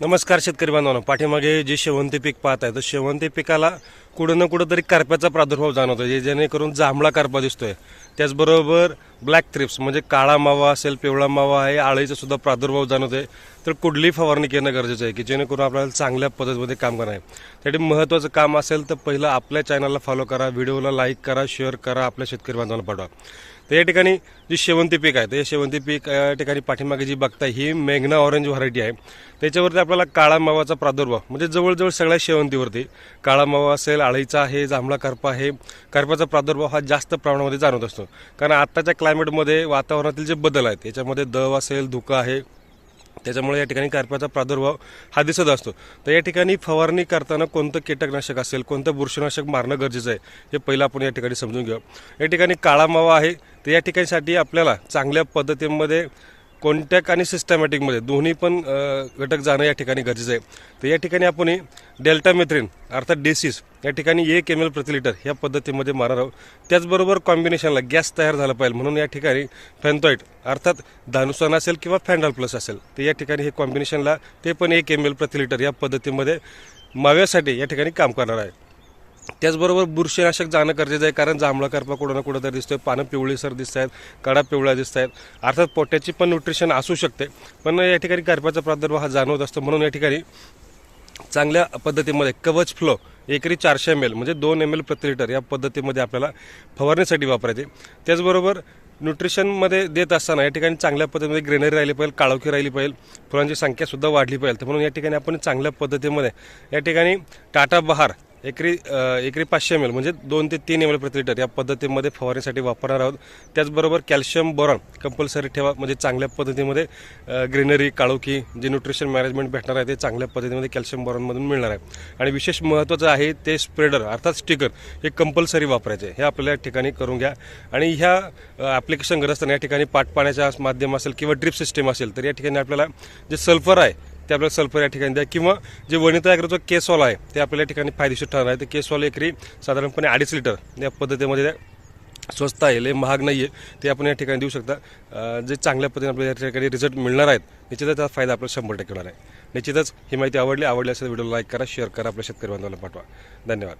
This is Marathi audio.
नमस्कार शेतकरी बांधवांना. पाठीमागे जे शेवंती पीक पाहत आहे तर शेवंती पिकाला कुठं ना कुठं तरी करप्याचा प्रादुर्भाव जाणवतो जे जेणेकरून जांभळा करपा दिसतोय. त्याचबरोबर ब्लॅक थ्रिप्स म्हणजे काळा मावा असेल पिवळा मावा आहे आळीचा सुद्धा प्रादुर्भाव जाणवतोय. तर कुठली फवारणी करणं गरजेचं आहे की जेणेकरून आपल्याला चांगल्या पद्धतीमध्ये काम करणं आहे. त्यासाठी महत्त्वाचं काम असेल तर पहिलं आपल्या चॅनलला फॉलो करा व्हिडिओला लाईक करा शेअर करा आपल्या शेतकरी बांधवांना पाठवा. तर या ठिकाणी जी शेवंती पीक आहे तर या शेवंती पीक या ठिकाणी पाठीमागे जी बघताय ही मेघना ऑरेंज व्हरायटी आहे. त्याच्यावरती आपल्याला काळा मावाचा प्रादुर्भाव म्हणजे जवळजवळ सगळ्या शेवंतीवरती काळा मावा असेल आळीचा आहे जांभळा करपा आहे करपाचा प्रादुर्भाव हा जास्त प्रमाणामध्ये जाणवत असतो. कारण आत्ताच्या क्लायमेटमध्ये वातावरणातील जे बदल आहेत याच्यामध्ये दव असेल धुकं आहे त्याच्यामुळे या ठिकाणी करप्याचा प्रादुर्भाव हा दिसत असतो. तर या ठिकाणी फवारणी करताना कोणतं कीटकनाशक असेल कोणतं बुरशीनाशक मारणं गरजेचं आहे हे पहिलं आपण या ठिकाणी समजून घेऊ या ठिकाणी काळा मावा आहे तर या ठिकाणीसाठी आपल्याला चांगल्या पद्धतीमध्ये कॉन्टॅक्ट आणि सिस्टमॅटिकमध्ये दोन्ही पण घटक जाणं या ठिकाणी गरजेचं आहे. तर या ठिकाणी आपण डेल्टामेथ्रिन अर्थात डेसिस या ठिकाणी एक एम एल प्रति लिटर या पद्धतीमध्ये मारणार आहोत. त्याचबरोबर कॉम्बिनेशनला गॅस तयार झाला पाहिजे. म्हणून या ठिकाणी फॅन्थॉईट अर्थात धानुसन असेल किंवा फॅन्डॉल प्लस असेल तर या ठिकाणी हे कॉम्बिनेशनला ते पण एक एम एल प्रति लिटर या पद्धतीमध्ये माव्यासाठी या ठिकाणी काम करणार आहे. त्याचबरोबर बुरशीनाशक जाणं गरजेचं आहे कारण जांभळा करपा कुठं ना कुठं तर दिसतोय पानं पिवळीसर दिसत आहेत कडा पिवळ्या दिसत आहेत अर्थात पोट्याची पण न्यूट्रिशन असू शकते पण या ठिकाणी करपाचा प्रादुर्भाव हा जाणवत असतो. म्हणून या ठिकाणी चांगल्या पद्धतीमध्ये कवच फ्लो एकरी चारशे एम एल म्हणजे दोन एम एल प्रति लिटर या पद्धतीमध्ये आपल्याला फवारणीसाठी वापरायचे. त्याचबरोबर न्यूट्रिशनमध्ये देत असताना या ठिकाणी चांगल्या पद्धतीमध्ये ग्रेनरी राहिली पाहिजे काळोखी राहिली पाहिजे फुलांची संख्यासुद्धा वाढली पाहिजे. तर म्हणून या ठिकाणी आपण चांगल्या पद्धतीमध्ये या ठिकाणी टाटा बहार एकरी एकरी पाचशे एम एल म्हणजे दोन ते तीन एम एल प्रति लिटर या पद्धतीमध्ये फवारण्यासाठी वापरणार आहोत. त्याचबरोबर कॅल्शियम बोरॉन कंपल्सरी ठेवा म्हणजे चांगल्या पद्धतीमध्ये ग्रीनरी काळोखी जे न्यूट्रिशन मॅनेजमेंट भेटणार आहे ते चांगल्या पद्धतीमध्ये कॅल्शियम बोरॉनमधून मिळणार आहे. आणि विशेष महत्त्वाचं आहे ते स्प्रेडर अर्थात स्टिकर हे कंपल्सरी वापरायचे. हे आपल्या या ठिकाणी करून घ्या. आणि ह्या ॲप्लिकेशन करत असताना या ठिकाणी पाठ पाण्याच्या माध्यम असेल किंवा ड्रिप सिस्टीम असेल तर या ठिकाणी आपल्याला जे सल्फर आहे ते आपल्याला सल्फर या ठिकाणी द्या. किंवा जे वनिता ॲग्रोचं केसॉल आहे ते आपल्या या ठिकाणी फायदेशीर ठरणार आहे. ते केसॉल एकरी साधारणपणे अडीच लिटर या पद्धतीमध्ये द्या. स्वस्त आहे लय महाग नाही आहे ते आपण या ठिकाणी देऊ शकता. जे चांगल्या पद्धतीने आपल्याला या ठिकाणी रिझल्ट मिळणार आहेत निश्चितच त्याचा फायदा आपल्याला शंभर टक्के होणार आहे. निश्चितच ही माहिती आवडली आवडली असेल व्हिडिओ लाईक करा शेअर करा. आपल्या शेतकरी बांधवांना पाठवा. धन्यवाद.